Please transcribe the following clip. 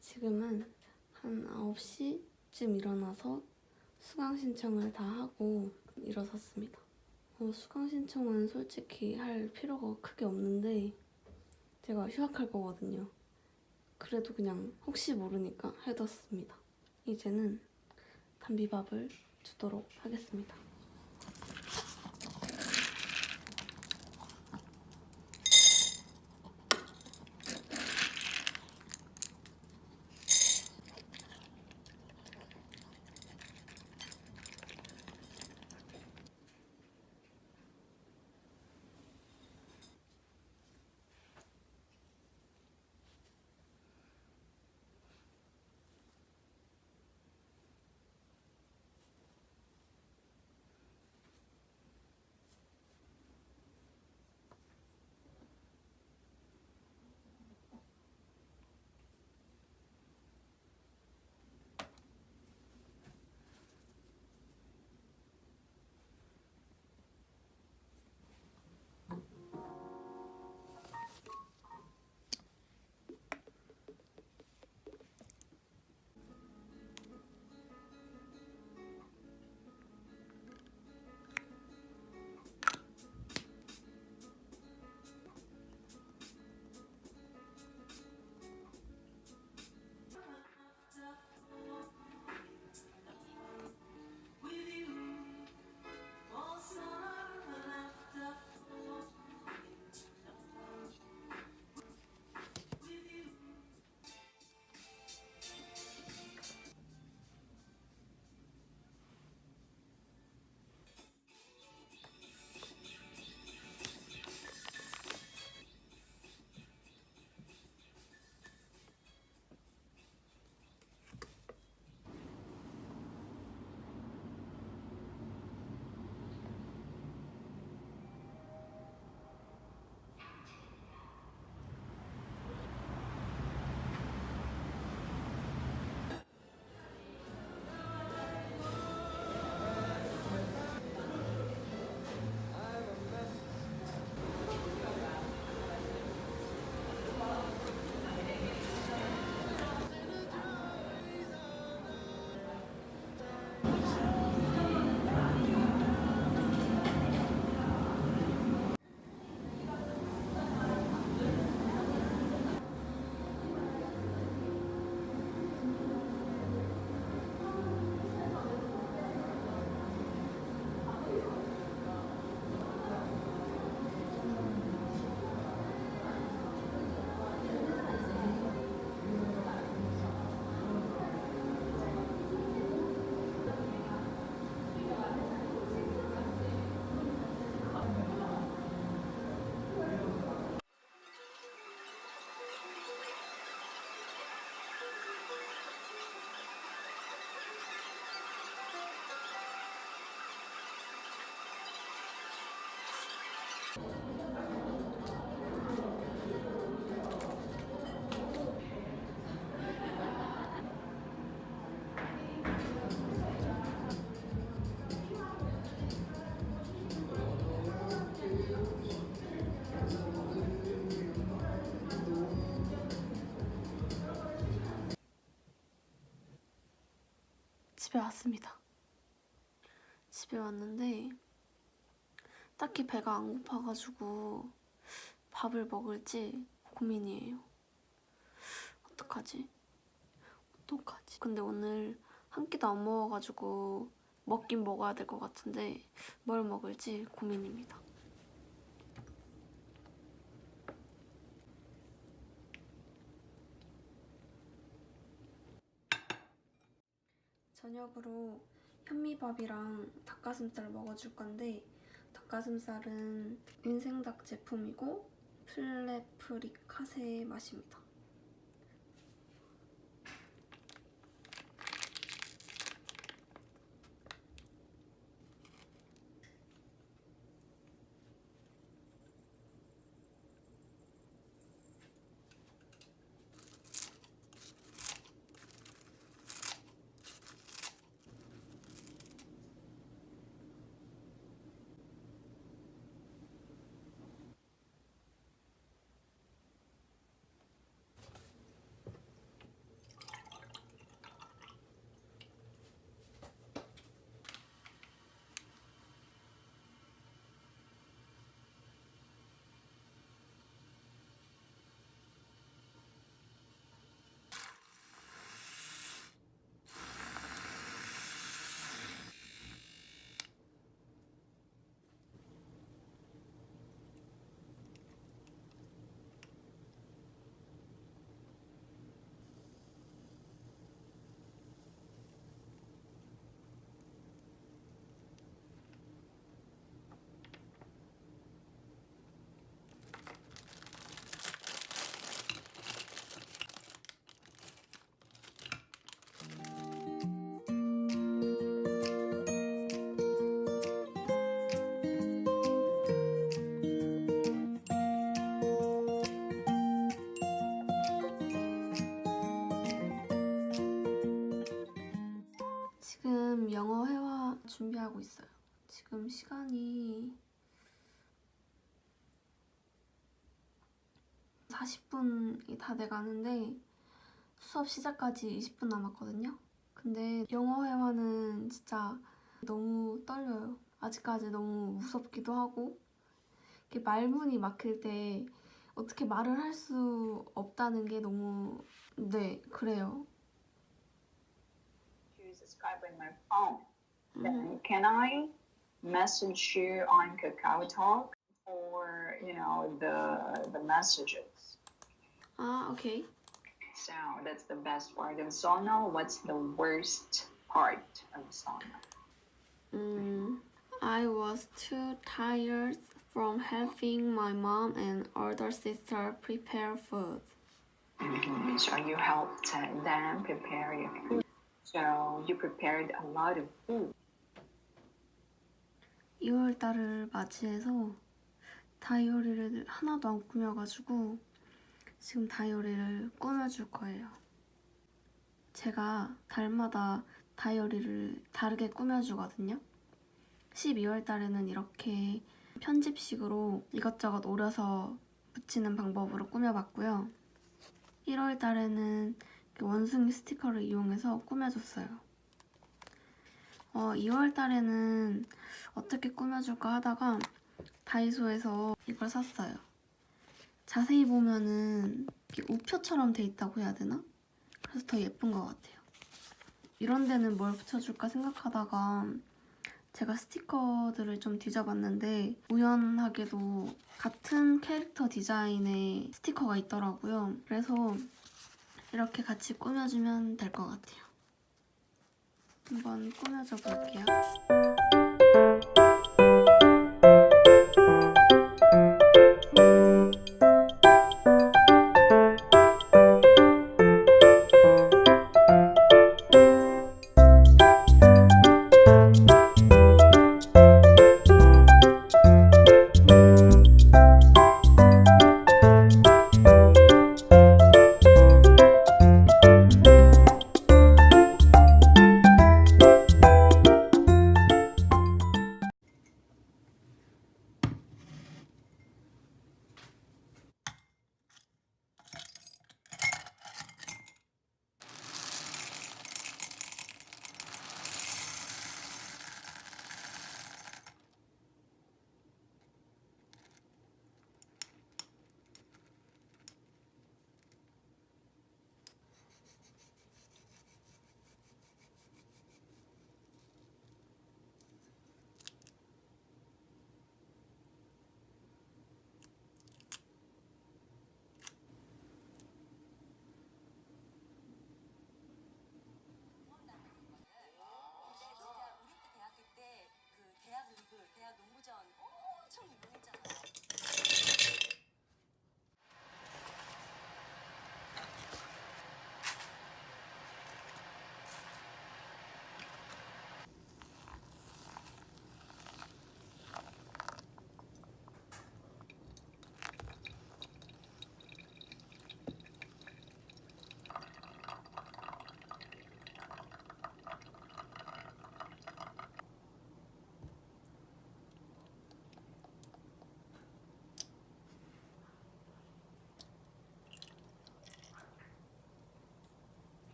지금은 한 9시쯤 일어나서 수강 신청을 다 하고 일어섰습니다. 어, 수강 신청은 솔직히 할 필요가 크게 없는데 제가 휴학할 거거든요. 그래도 그냥 혹시 모르니까 해뒀습니다. 이제는 담비밥을 주도록 하겠습니다. 집에 왔습니다. 집에 왔는데 딱히 배가 안 고파가지고 밥을 먹을지 고민이에요. 어떡하지? 어떡하지? 근데 오늘 한 끼도 안 먹어가지고 먹긴 먹어야 될 것 같은데 뭘 먹을지 고민입니다. 저녁으로 현미밥이랑 닭가슴살 먹어줄 건데 닭가슴살은 인생닭 제품이고 플레프리카세 맛입니다. 준비하고 있어요. 지금 시간이 40분이 다 돼가는데 수업 시작까지 20분 남았거든요. 근데 영어 회화는 진짜 너무 떨려요. 아직까지 너무 무섭기도 하고 이렇게 말문이 막힐 때 어떻게 말을 할 수 없다는 게 너무 네 그래요. mm-hmm. can I message you on Kakao Talk or you know the the messages? Ah, uh, okay. So that's the best part of sauna. What's the worst part of sauna? Mm, I was too tired from helping my mom and older sister prepare food. Mm-hmm. So you helped them prepare your food. So you prepared a lot of food. 2월 달을 맞이해서 다이어리를 하나도 안 꾸며가지고 지금 다이어리를 꾸며줄 거예요. 제가 달마다 다이어리를 다르게 꾸며주거든요. 12월 달에는 이렇게 편집식으로 이것저것 오려서 붙이는 방법으로 꾸며봤고요. 1월 달에는 원숭이 스티커를 이용해서 꾸며줬어요. 어, 2월 달에는 어떻게 꾸며줄까 하다가 다이소에서 이걸 샀어요. 자세히 보면은 우표처럼 돼 있다고 해야 되나? 그래서 더 예쁜 것 같아요. 이런 데는 뭘 붙여줄까 생각하다가 제가 스티커들을 좀 뒤져봤는데 우연하게도 같은 캐릭터 디자인의 스티커가 있더라고요. 그래서 이렇게 같이 꾸며주면 될 것 같아요. 한번 꾸며줘 볼게요.